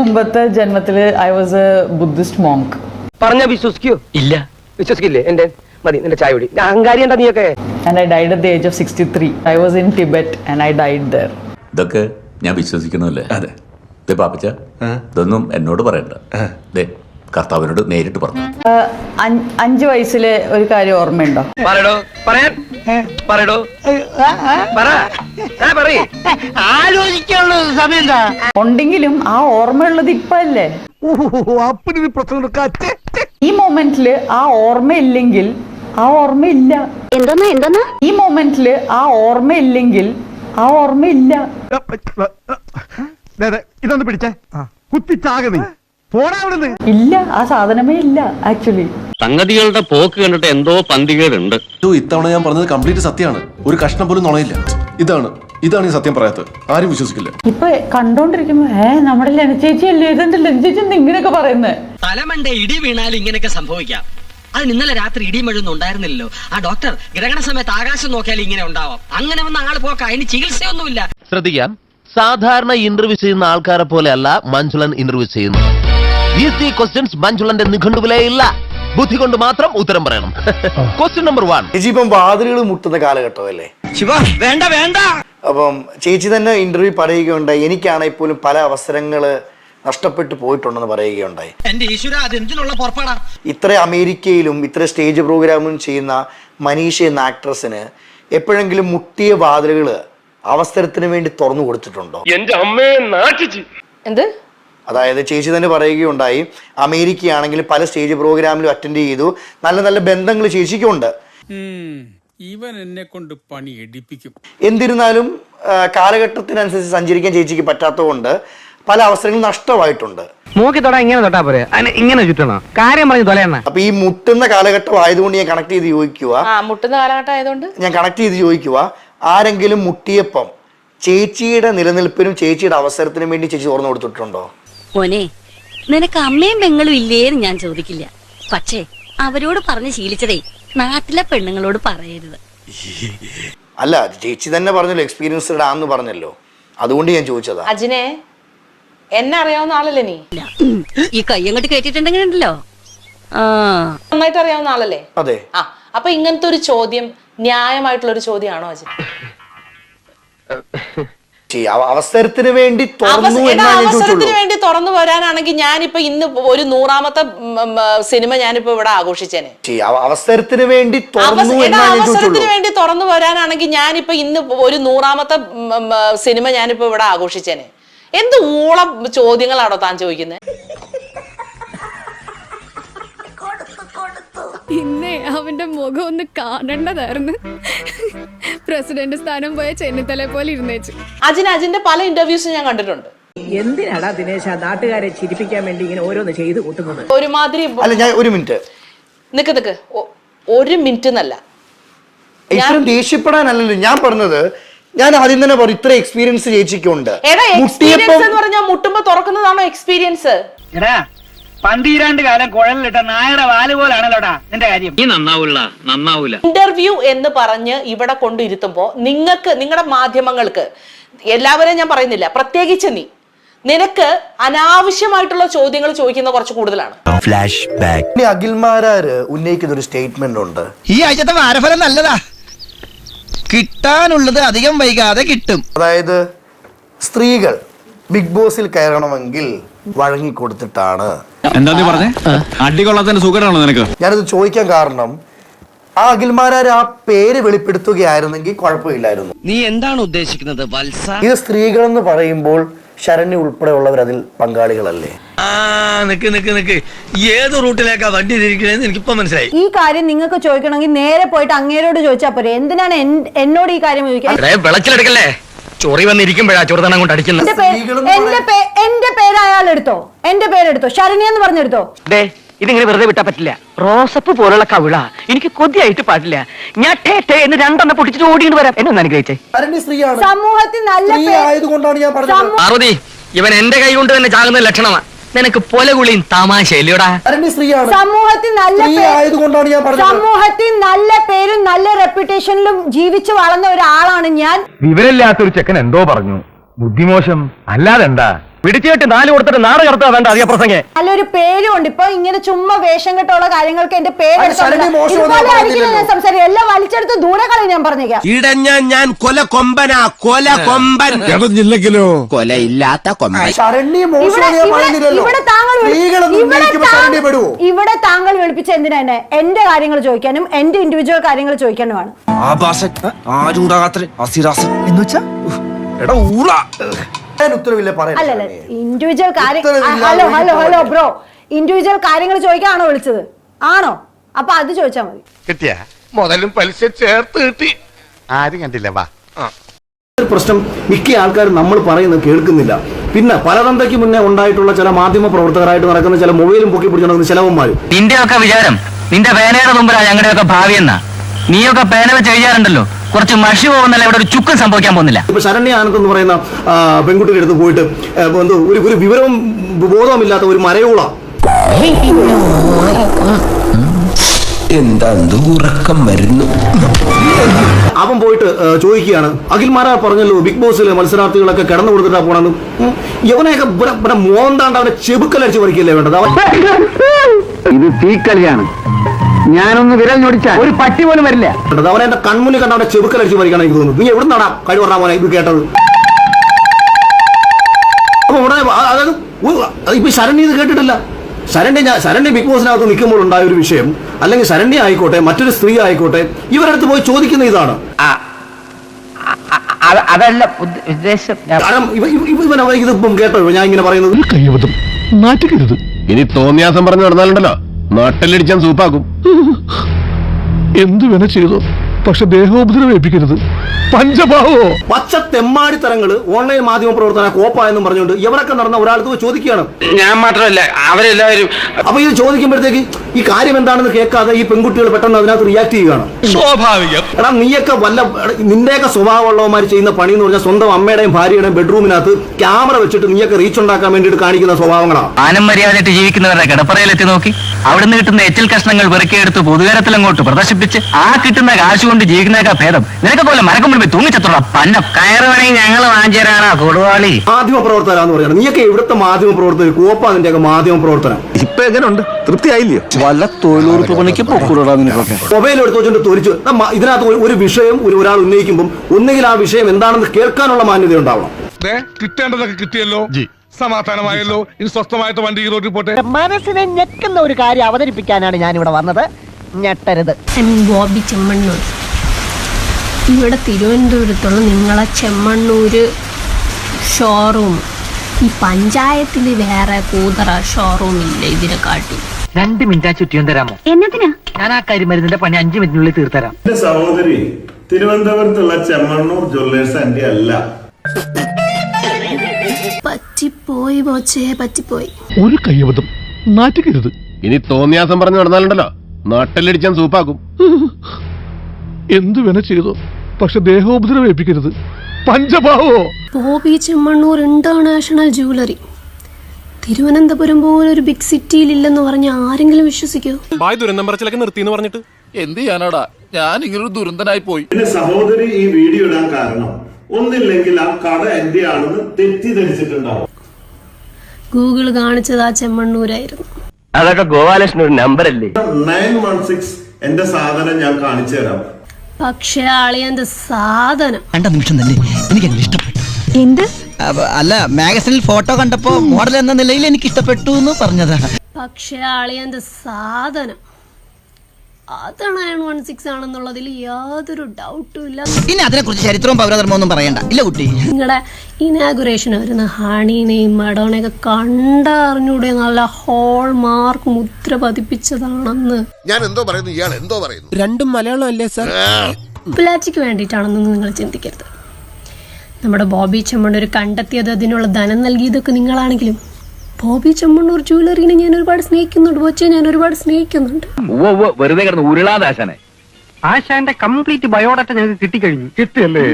മുമ്പത്തെ ജന്മത്തിൽ I was a Buddhist monk പറഞ്ഞ വിശ്വസിക്കോ. ഇല്ല. വിശ്വസിക്കില്ലേ? എന്റെ മതി നിന്റെ ചായ കുടി. ഞാൻ അഹങ്കാരി എന്താ നീയൊക്കെ? And I died at the age of sixty three I was in Tibet and I died there ഇതൊക്കെ ഞാൻ വിശ്വസിക്കണമല്ലേ അതെ. ദേ പാപ്പച്ച ഇതൊന്നും എന്നോട് പറയണ്ട. ദേ കർത്താവിനോട് നേരിട്ട് പറഞ്ഞു അഞ്ച് വയസ്സിലെ ഒരു കാര്യം ഓർമ്മയുണ്ടോ? പറയടോ. പറയാൻ. പറയടോ. പറ. ആ, പറയ്. ആലോചിക്കാനുള്ള സമയം എന്താ? ഉണ്ടെങ്കിലും ആ ഓർമ്മയുള്ളത് ഇപ്പൊ അല്ലേ ഈ മൊമെന്റിൽ ആ ഓർമ്മയില്ലെങ്കിൽ ആ ഓർമ്മയില്ല. എന്താ എന്താ ഈ മൊമെന്റിൽ ആ ഓർമ്മയില്ലെങ്കിൽ ആ ഓർമ്മയില്ല. ഇതൊന്ന് പിടിച്ചേ. കുത്തിച്ചാകുന്നേ ഇല്ല ആ സാധനമേ ഇല്ല ആക്ച്വലി സംഗതികളുടെ പോക്ക് കണ്ടിട്ട് എന്തോ പന്തികേടുണ്ട്. ഇതോ ഇത്തവണ ഞാൻ പറഞ്ഞത് കംപ്ലീറ്റ് സത്യമാണ്. ഒരു കഷ്ണം പോലും നുണയില്ല. ഇതാണ് ഇതാണ് ഈ സത്യം പറയാത്തത്. ആരും വിശ്വസിക്കില്ല. ഇപ്പൊ കണ്ടോണ്ടിരിക്കുമ്പോ ഏ നമ്മുടെ ലനച്ചേച്ചി ചേച്ചി അല്ലേ ഇതെന്താ ലന ചേച്ചി എന്താ ഇങ്ങനെയൊക്കെ പറയുന്നത് തലമണ്ട ഇടി വീണാൽ ഇങ്ങനെയൊക്കെ സംഭവിക്കാം. അതിന് ഇന്നലെ രാത്രി ഇടിയും മഴയൊന്നും ഉണ്ടായിരുന്നില്ലല്ലോ. ആ ഡോക്ടർ ഗ്രഹണ സമയത്ത് ആകാശം നോക്കിയാൽ ഇങ്ങനെ ഉണ്ടാവാം. അങ്ങനെ വന്ന ആൾ പോക്ക അതിന് ചികിത്സയൊന്നുമില്ല. ശ്രദ്ധിക്കാം. സാധാരണ ഇന്റർവ്യൂ ചെയ്യുന്ന ആൾക്കാരെ പോലെയല്ല മഞ്ജുളൻ ഇന്റർവ്യൂ ചെയ്യുന്നത്. ഈസി ക്വസ്റ്റ്യൻസ് മഞ്ജുളന്റെ നിഘണ്ടുവിലേ ഇല്ല ബുദ്ധി കൊണ്ട് മാത്രം ഉത്തരം പറയണം. Question number one. ചേച്ചി ഇപ്പം വാതിലുകൾ മുട്ടുന്ന കാലഘട്ടമല്ലേ? ശിവ വേണ്ട വേണ്ട. അപ്പം ചേച്ചി തന്നെ ഇന്റർവ്യൂ പറയുകയുണ്ടായി. എനിക്കാണെങ്കിൽ പോലും പല അവസരങ്ങൾ നഷ്ടപ്പെട്ടു പോയിട്ടുണ്ടെന്ന് പറയുകയുണ്ടായി. എന്റെ ഈശ്വര അത് എന്തിനുള്ള പുറപ്പാടാ? ഇത്ര അമേരിക്കയിലും ഇത്ര സ്റ്റേജ് പ്രോഗ്രാമും ചെയ്യുന്ന മനീഷ എന്ന ആക്ട്രസിന് എപ്പോഴെങ്കിലും മുട്ടിയ വാതിലുകൾ അവസരത്തിന് വേണ്ടി തുറന്നു കൊടുത്തിട്ടുണ്ടോ? എന്റെ അമ്മയെ നാട്ടിച്ച് എന്ത്? അതായത് ചേച്ചി തന്നെ പറയുകയുണ്ടായി അമേരിക്കയാണെങ്കിൽ പല സ്റ്റേജ് പ്രോഗ്രാമിലും അറ്റൻഡ് ചെയ്തു. നല്ല നല്ല ബന്ധങ്ങൾ ചേച്ചിക്കുണ്ട്. ഇവൻ എന്നെ കൊണ്ട് പണി എടുപ്പിക്കും. എന്നിരുന്നാലും കാലഘട്ടത്തിനനുസരിച്ച് സഞ്ചരിക്കാൻ ചേച്ചിക്ക് പറ്റാത്തതുകൊണ്ട് പല അവസരങ്ങളും നഷ്ടമായിട്ടുണ്ട്. മൂക്കി തൊടാ ഇങ്ങനെ തൊട്ടാ പോരെ? ഇങ്ങനെ ചുറ്റണോ? കാര്യം പറഞ്ഞു തൊലയണ്ണ. അപ്പൊ ഈ മുട്ടുന്ന കാലഘട്ടം ആയതുകൊണ്ട് ഞാൻ കണക്ട് ചെയ്ത് ചോദിക്കുക ആ മുട്ടുന്ന കാലഘട്ടം ആയതുകൊണ്ട്? ഞാൻ കണക്ട് ചെയ്ത് ചോദിക്കുക ആരെങ്കിലും മുട്ടിയപ്പം ചേച്ചിയുടെ നിലനിൽപ്പിനും ചേച്ചിയുടെ അവസരത്തിനും വേണ്ടി ചേച്ചി തുറന്നു കൊടുത്തിട്ടുണ്ടോ? മോനെ നിനക്ക് അമ്മയും പെങ്ങളും ഇല്ലേന്ന് ഞാൻ ചോദിക്കില്ല. പക്ഷേ അവരോട് പറഞ്ഞ് ശീലിച്ചതേ നാട്ടിലെ പെണ്ണുങ്ങളോട് പറയരുത്. അല്ല ചേച്ചി തന്നെ പറഞ്ഞല്ലോ എക്സ്പീരിയൻസ്ഡ് ആന്ന് പറഞ്ഞല്ലോ. അതുകൊണ്ട് ഞാൻ ചോദിച്ചതാ. അജിനെ എന്നെ അറിയാവുന്ന ആളല്ലേ നീ? ഇല്ല. ഈ കൈ അങ്ങോട്ട് കേട്ടിട്ടുണ്ടെങ്കിൽ ഉണ്ടല്ലോ. ആ. നന്നായിട്ട് അറിയാവുന്ന ആളല്ലേ? അതെ. ആ അപ്പൊ ഇങ്ങനത്തെ ഒരു ചോദ്യം ന്യായമായിട്ടുള്ള ഒരു ചോദ്യമാണോ അജിൻ അവ- അവസരത്തിന് വേണ്ടി അവസരത്തിന് വേണ്ടി തുറന്നു വരാനാണെങ്കിൽ ഞാനിപ്പോ ഇന്ന് ഒരു നൂറാമത്തെ സിനിമ ഞാനിപ്പോ ഇവിടെ ആഘോഷിച്ചേനെ. അവസരത്തിന് വേണ്ടി അവസരത്തിന് വേണ്ടി തുറന്നു വരാനാണെങ്കിൽ ഞാനിപ്പോ ഇന്ന് ഒരു നൂറാമത്തെ സിനിമ ഞാനിപ്പോ ഇവിടെ ആഘോഷിച്ചേനെ. എന്ത് ഊളം ചോദ്യങ്ങളാണോ താൻ ചോദിക്കുന്നത് ഇന്നേ അവന്റെ മുഖം ഒന്ന് കാണേണ്ടതായിരുന്നു. പ്രസിഡന്റ് സ്ഥാനം പോയ ചെന്നിത്തല പോലെ ഇരുന്നേച്ചു. അജിൻ അജിന്റെ പല ഇന്റർവ്യൂസും ഞാൻ കണ്ടിട്ടുണ്ട്. എന്തിനാടാ ദിനേശ നാട്ടുകാരെ ചിരിപ്പിക്കാൻ വേണ്ടി ഇങ്ങനെ ഓരോന്ന് ചെയ്തു കൂട്ടുന്നത്? ഒരുമാതിരി അല്ല ഞാൻ ഒരു മിനിറ്റ് നിക്ക് നിക്ക്. ഒ- ഒരു മിനിറ്റ് എന്നല്ല. ഇത്രയും ദേഷ്യപ്പെടാനല്ലല്ലോ. ഞാൻ പറഞ്ഞത് ഞാൻ ആദ്യം തന്നെ പറഞ്ഞു ഇത്ര എക്സ്പീരിയൻസ് ചേച്ചിക്കുണ്ട് എടാ എക്സ്പീരിയൻസ് മുട്ടിയപ്പം എന്ന് പറഞ്ഞാൽ മുട്ടുമ്പോ തുറക്കുന്നതാണോ എക്സ്പീരിയൻസ് എടാ പന്തീരാണ്ട് കാലം കുഴലിലിട്ട നായയുടെ വാൽ പോലാണല്ലോടാ നിന്റെ കാര്യം. നീ നന്നാവൂല നന്നാവൂല. ഇന്റർവ്യൂ എന്ന് പറഞ്ഞ് ഇവിടെ കൊണ്ടിരുത്തുമ്പോ നിങ്ങൾക്ക് നിങ്ങളുടെ മാധ്യമങ്ങൾക്ക് എല്ലാവരെയും ഞാൻ പറയുന്നില്ല പ്രത്യേകിച്ച് നീ നിനക്ക് അനാവശ്യമായിട്ടുള്ള ചോദ്യങ്ങൾ ചോദിക്കുന്ന കുറച്ച് കൂടുതലാണ്. ഇനി അഖിൽമാരാര് ഉന്നയിക്കുന്ന ഒരു സ്റ്റേറ്റ്മെന്റ് ഉണ്ട്. ഈ ആഴ്ചത്തെ വാരഫലം നല്ലതാ. കിട്ടാനുള്ളത് അധികം വൈകാതെ കിട്ടും. അതായത് സ്ത്രീകൾ ബിഗ് ബോസിൽ കയറണമെങ്കിൽ വഴങ്ങിക്കൊടുത്തിട്ടാണ്. എന്താ നീ പറഞ്ഞേ? അടികൊള്ളാത്തതിന്റെ സുഖമാണോ നിനക്ക്? ഞാനത് ചോദിക്കാൻ കാരണം ആ അഖിൽമാരാർ ആ പേര് വെളിപ്പെടുത്തുകയായിരുന്നെങ്കിൽ കുഴപ്പമില്ലായിരുന്നു. നീ എന്താണ് ഉദ്ദേശിക്കുന്നത് വത്സ? ഇത് സ്ത്രീകളെന്ന് പറയുമ്പോൾ ശരണ്യ ഉൾപ്പെടെയുള്ളവർ അതിൽ പങ്കാളികളല്ലേ? ആ നിക്ക് നിക്ക് നിക്ക്. ഏത് റൂട്ടിലേക്കാ വണ്ടി തിരിക്കണേന്ന് എനിക്കിപ്പോ മനസ്സിലായി. ഈ കാര്യം നിങ്ങൾക്ക് ചോദിക്കണമെങ്കിൽ നേരെ പോയിട്ട് അങ്ങേരോട് ചോദിച്ചാൽ പോരെ. എന്തിനാണ് എന്നോട് ഈ കാര്യം ചോദിക്കാൻ? വിളച്ചിലെടുക്കല്ലേ? ചൊറി വന്നിരിക്കുമ്പോഴാ ചൊറുതണം കൊണ്ട് അടിക്കുന്നത്. എന്റെ പേര് സ്ത്രീകളെന്ന് എന്റെ പേ- എന്റെ പേര് അയാൾ എടുത്തോ എന്റെ പേരെടുത്തോ? ശരണ്യ എന്ന് പറഞ്ഞെടുത്തോ? ദേ ഇതിങ്ങനെ വെറുതെ വിട്ടാ പറ്റില്ല. റോസപ്പ് പോലുള്ള കവിള എനിക്ക് കൊതിയായിട്ട് പാടില്ല. ഞാൻ ടേ ടേ എന്ന് രണ്ടെണ്ണം പൊട്ടിച്ചിട്ട് ഓടിയിട്ട് വരാം. എന്നെ ഒന്ന് അനുഗ്രഹിച്ചേ. ശരണ്യ സ്ത്രീയാണ്. സമൂഹത്തിൽ നല്ല സ്ത്രീ പേ- ആയതുകൊണ്ടാണ് ഞാൻ പറഞ്ഞത്. സമൂ- പാർവതി ഇവൻ എന്റെ കൈ കൊണ്ട് തന്നെ ചാകുന്ന ലക്ഷണമാ. നിനക്ക് പൊലകുളിയും ശരണ്യ സ്ത്രീയാണ്. സമൂഹത്തിൽ നല്ല സ്ത്രീ പേ- ആയതുകൊണ്ടാണ് ഞാൻ പറഞ്ഞത്. സമൂഹത്തിൽ നല്ല പേരും നല്ല റെപ്യൂട്ടേഷനിലും ജീവിച്ചു വളർന്ന ഒരാളാണ് ഞാൻ. വിവരമില്ലാത്തൊരു ചെക്കൻ എന്തോ പറഞ്ഞു. ബുദ്ധിമോശം. അല്ലാതെന്താ? പിടിച്ചുകെട്ടി നാല് കൊടുത്തിട്ട് നാട് കടത്തുക വേണ്ട അധിക പ്രസംഗേ. നല്ലൊരു പേരുണ്ട്. ഇപ്പൊ ഇങ്ങനെ ചുമ്മാ വേഷം കെട്ടുള്ള കാര്യങ്ങൾക്ക് എന്റെ പേര് ഇതുപോലെ ആയിരിക്കില്ല. ഞാൻ സംസാരിക്കും എല്ലാം വലിച്ചെടുത്ത് ദൂരെ കളി ഞാൻ പറഞ്ഞേക്കാം ഇടഞ്ഞ ഞാൻ കൊല കൊമ്പനാ കൊല കൊമ്പൻ. ഇടഞ്ഞില്ലെങ്കിലോ കൊലയില്ലാത്ത കൊമ്പൻ. ശരണ്യ ഇവിടെ താങ്കൾ ഇവിടെ താങ്കൾ- വിളിപ്പിച്ച എന്തിനാ എന്നെ? എന്റെ കാര്യങ്ങൾ ചോദിക്കാനും എന്റെ ഇൻഡിവിജ്വൽ കാര്യങ്ങൾ ചോദിക്കാനുമാണ്. ആരുണ്ടാകാത്ത അസിരാസൻ എന്ന് വെച്ചാ എടാ ഊള ഞാൻ ഉത്തരവില്ല അല്ലല്ല ഇൻഡിവിജ്വൽ കാര്യം ഉത്തരവില്ലാതെ ഹലോ ഹലോ ഒഴിഞ്ഞു ഹലോ പോകാൻ. ബ്രോ ഇൻഡിവിജ്വൽ കാര്യങ്ങൾ ചോദിക്കാണോ വിളിച്ചത്? ആണോ? അപ്പൊ അത് ചോദിച്ചാൽ മതി. കിട്ടിയ? മുതലും പലിശ ചേർത്ത് കിട്ടി. ആരും കണ്ടില്ല വാ. പ്രശ്നം മിക്ക ആൾക്കാരും നമ്മൾ പറയുന്നത് കേൾക്കുന്നില്ല. പിന്നെ പലതന്തയ്ക്ക് മുന്നേ ഉണ്ടായിട്ടുള്ള ചില മാധ്യമ പ്രവർത്തകരായിട്ട് നടക്കുന്ന ചില മൊബൈലും പൊക്കി പിടിച്ചു നടക്കുന്ന ചിലവന്മാരും. നിന്റെ ഒക്കെ വിചാരം നിന്റെ പേനയുടെ മുമ്പിലാണ് ഞങ്ങളുടെ ഒക്കെ ഭാവി എന്നാ. നീയൊക്കെ പേന വെച്ച് എഴുതാറുണ്ടല്ലോ കുറച്ച് മഷി പോകുന്നല്ല ഇവിടെ ഒരു ചുക്കും സംഭവിക്കാൻ പോകുന്നില്ല. ഇപ്പൊ ശരണ്യ ആനന്ദ് എന്ന് പറയുന്ന പെൺകുട്ടിയുടെ അടുത്ത് പോയിട്ട് എന്തോ ഒരു ഒരു വിവരവും ബോധവുമില്ലാത്ത ഒരു മരയോള. എന്താ ഉറക്കം വരുന്നു? അവൻ പോയിട്ട് ചോദിക്കുകയാണ്. അഖിൽ അഖിൽമാരാ പറഞ്ഞല്ലോ ബിഗ് ബോസിലെ മത്സരാർത്ഥികളൊക്കെ കിടന്നു കൊടുത്തിട്ടാ പോണെന്നും. യവനെയൊക്കെ ഇവനെയൊക്കെ മോന്താണ്ട് അവനെ ചെബുക്കലടിച്ച് പറിക്കല്ലേ വേണ്ടത്? അവൻ ഇത് തീക്കളിയാണ് ഞാനൊന്ന് വിരൽ ഞൊടിച്ചാൽ ഒരു പട്ടി പോലും വരില്ല. അവനെ എന്റെ കൺമുന്നിൽ കണ്ട അവിടെ ചെറുക്കൽ അടിച്ചു പറിക്കണം എനിക്ക് തോന്നുന്നു. നീ എവിടെ നടാ കഴിവ് പറഞ്ഞാ മോനെ ഇത് കേട്ടത്? അപ്പൊ ഉടനെ അതായത് ഇപ്പൊ ശരണ്യ ഇത് കേട്ടിട്ടില്ല. ശരണ്യ ഞാൻ ശരണ്യ ബിഗ് ബോസിനകത്ത് നിൽക്കുമ്പോൾ ഉണ്ടായ ഒരു വിഷയം അല്ലെങ്കിൽ ശരണ്യ ആയിക്കോട്ടെ മറ്റൊരു സ്ത്രീ ആയിക്കോട്ടെ ഇവരടുത്ത് പോയി ചോദിക്കുന്ന ഇതാണ്. അതല്ല ഉദ്ദേശം കാരണം ഇവ ഇവ- ഇവ- ഇവൻ അവൻ ഇതിപ്പം കേട്ടോ ഞാൻ ഇങ്ങനെ പറയുന്നത്. ഇനി തോന്നിയാസം പറഞ്ഞു നടന്നാലുണ്ടല്ലോ. നാട്ടിലടിച്ചാൻ സൂപ്പാക്കും. എന്തു വേണ ചെയ്തു? പക്ഷെ ദേഹോപദ്രവം ഏൽപ്പിക്കരുത്. പഞ്ചഭാവോ? പച്ച തെമ്മാടിത്തരങ്ങൾ ഓൺലൈൻ മാധ്യമ പ്രവർത്തന കോപ്പ എന്നും പറഞ്ഞുകൊണ്ട് ഇവരൊക്കെ നടന്ന ഒരാൾക്ക് പോയി ചോദിക്കുകയാണ്. ഞാൻ മാത്രമല്ല അവരെല്ലാവരും അപ്പൊ ഇത് ചോദിക്കുമ്പോഴത്തേക്ക് ഈ കാര്യം എന്താണെന്ന് കേൾക്കാതെ ഈ പെൺകുട്ടികൾ പെട്ടെന്ന് അതിനകത്ത് റിയാക്ട് ചെയ്യുകയാണ്. സ്വാഭാവികം. എടാ നീയൊക്കെ വല്ല നിന്റെയൊക്കെ സ്വഭാവമുള്ളവന്മാർ ചെയ്യുന്ന പണി എന്ന് പറഞ്ഞാൽ സ്വന്തം അമ്മയുടെയും ഭാര്യയുടെയും ബെഡ്റൂമിനകത്ത് ക്യാമറ വെച്ചിട്ട് നീയൊക്കെ റീച്ച് ഉണ്ടാക്കാൻ വേണ്ടിയിട്ട് കാണിക്കുന്ന സ്വഭാവങ്ങളാണ് ആനം മര്യാദയായിട്ട് ജീവിക്കുന്നവരുടെ കിടപ്പറയിലെത്തി നോക്കി. അവിടുന്ന് കിട്ടുന്ന എച്ചിൽ കഷ്ണങ്ങൾ വെറുക്കിയെടുത്ത് പൊതുകരത്തിൽ അങ്ങോട്ട് പ്രദർശിപ്പിച്ച് ആ കിട്ടുന്ന കാശ് കൊണ്ട് ജീവിക്കുന്നേക്കാ ഭേദം. നിനക്ക് പോലെ മരക്കം പോയി തൂങ്ങിച്ചത്തുള്ള പന്ന. കയറുവാണെങ്കിൽ ഞങ്ങൾ വാങ്ങിച്ചേരാണോ കൊടുവാളി. മാധ്യമ പ്രവർത്തകരാന്ന് പറയുന്നത് നീയൊക്കെ ഇവിടുത്തെ മാധ്യമ പ്രവർത്തകർ കോപ്പ നിന്റെയൊക്കെ മാധ്യമ പ്രവർത്തനം ഇപ്പൊ എങ്ങനെയുണ്ട് തൃപ്തിയായില്ലയോ വല്ല തൊഴിലുറപ്പ് പണിക്ക് മൊബൈൽ എടുത്ത് വെച്ചോണ്ട് തൊലിച്ചു എന്നാ ഇതിനകത്ത് ഒരു- ഒരു വിഷയം ഒരു ഒരാൾ ഉന്നയിക്കുമ്പോൾ ഒന്നുകിൽ ആ വിഷയം എന്താണെന്ന് കേൾക്കാനുള്ള മാന്യത ഉണ്ടാവണം കിട്ടേണ്ടതൊക്കെ കിട്ടിയല്ലോ. സമാധാനമായല്ലോ. ഇനി സ്വസ്ഥമായിട്ട് വണ്ടി ഈ റോഡിൽ പോട്ടെ. മനസ്സിനെ ഞെക്കുന്ന ഒരു കാര്യം അവതരിപ്പിക്കാനാണ് ഞാൻ ഇവിടെ വന്നത്. ഞെട്ടരുത്. ബോബി ചെമ്മണ്ണൂർ. ഇവിടെ തിരുവനന്തപുരത്തുള്ള നിങ്ങളെ ചെമ്മണ്ണൂര് ഷോറൂം ഈ പഞ്ചായത്തിൽ വേറെ കൂതറ ഷോറൂം ഇല്ല ഇതിനെ കാട്ടി രണ്ട് മിനിറ്റ് ചുറ്റിയും തരാമോ? എന്നതിനാ? ഞാൻ ആ കരിമരുന്നിന്റെ പണി അഞ്ചു മിനിറ്റിനുള്ളിൽ തീർത്തരാം. എന്റെ സഹോദരി തിരുവനന്തപുരത്തുള്ള ചെമ്മണ്ണൂർ ജ്വല്ലേഴ്സ് എന്റെ അല്ല പറ്റിപ്പോയി മോച്ചേ പറ്റിപ്പോയി. ഒരു കയ്യബദ്ധം. നാറ്റുകരുത്. ഇനി തോന്നിയാസം പറഞ്ഞു നടന്നാലുണ്ടല്ലോ. നാട്ടിലടിച്ചാൻ സൂപ്പാക്കും. എന്തു വേണ ചെയ്തു? പക്ഷെ ദേഹോപദ്രവം ഏൽപ്പിക്കരുത്. പഞ്ചഭാവോ? Bobby Chemmanur international jewellery Thiruvananthapuram പോലൊരു ബിഗ് സിറ്റിയിലില്ലെന്ന് പറഞ്ഞ ആരെങ്കിലും വിശ്വസിക്കോ. ബായ് ദുരന്തം പറച്ചിലൊക്കെ നിർത്തി എന്ന് പറഞ്ഞിട്ട്. എന്ത് ചെയ്യാനാടാ? ഞാൻ ഇങ്ങനൊരു ദുരന്തനായി പോയി. എന്റെ സഹോദരി ഈ വീഡിയോ ഇടാൻ കാരണം ഒന്നില്ലെങ്കിൽ ആ കട എന്റെ ആണെന്ന് തെറ്റിദ്ധരിച്ചിട്ടുണ്ടാവും. ഗൂഗിൾ കാണിച്ചത് ആ ചെമ്മണ്ണൂരായിരുന്നു. അതൊക്കെ ഗോപാലകൃഷ്ണൻ ഒരു നമ്പർ അല്ലേ നയൻ വൺ സിക്സ് എന്റെ സാധനം ഞാൻ കാണിച്ചു തരാം. പക്ഷേ ആളിയന്റെ സാധനം. രണ്ട നിമിഷം തന്നെ എനിക്ക് ഇഷ്ടപ്പെട്ടു. എന്ത്? അല്ല മാഗസിനിൽ ഫോട്ടോ കണ്ടപ്പോ മോഡൽ എന്ന നിലയിൽ എനിക്ക് ഇഷ്ടപ്പെട്ടു എന്ന് പറഞ്ഞതാണ്. പക്ഷേ ആളിയന്റെ സാധനം. അത് നയൻ വൺ സിക്സ് ആണെന്നുള്ളതിൽ യാതൊരു ഡൗട്ടും ഇല്ല. ഇനി അതിനെ കുറിച്ച് ചരിത്രവും പൗരധർമ്മവും ഒന്നും പറയണ്ട. ഇല്ല കുട്ടി. നിങ്ങളുടെ ഇനാഗുറേഷൻ വരുന്ന ഹണീനെയും മഡോണയൊക്കെ കണ്ടറിഞ്ഞൂടെ? നല്ല ഹോൾ മാർക്ക് മുദ്ര പതിപ്പിച്ചതാണെന്ന്. ഞാൻ എന്തോ പറയുന്നു ഇയാൾ എന്തോ പറയുന്നു. രണ്ടും മലയാളം അല്ലേ സാർ? പിള്ളാച്ചിക്ക് വേണ്ടിയിട്ടാണെന്ന് നിങ്ങൾ ചിന്തിക്കരുത്. നമ്മുടെ ബോബി ചെമ്മണ്ണൂർ കണ്ടെത്തിയത് അതിനുള്ള ധനം നൽകിയതൊക്കെ നിങ്ങളാണെങ്കിലും ബോബി ചെമ്മണ്ണൂർ ജുവലറിനെ ഞാൻ ഒരുപാട് സ്നേഹിക്കുന്നുണ്ട്. ബോച്ചെ ഞാൻ ഒരുപാട് സ്നേഹിക്കുന്നുണ്ട് വെറുതെ കിടന്ന് ഉരുളാദാശനെ ആശാന്റെ കംപ്ലീറ്റ് ബയോഡാറ്റ ഞങ്ങൾക്ക് കിട്ടിക്കഴിഞ്ഞു. കിട്ടിയല്ലേ?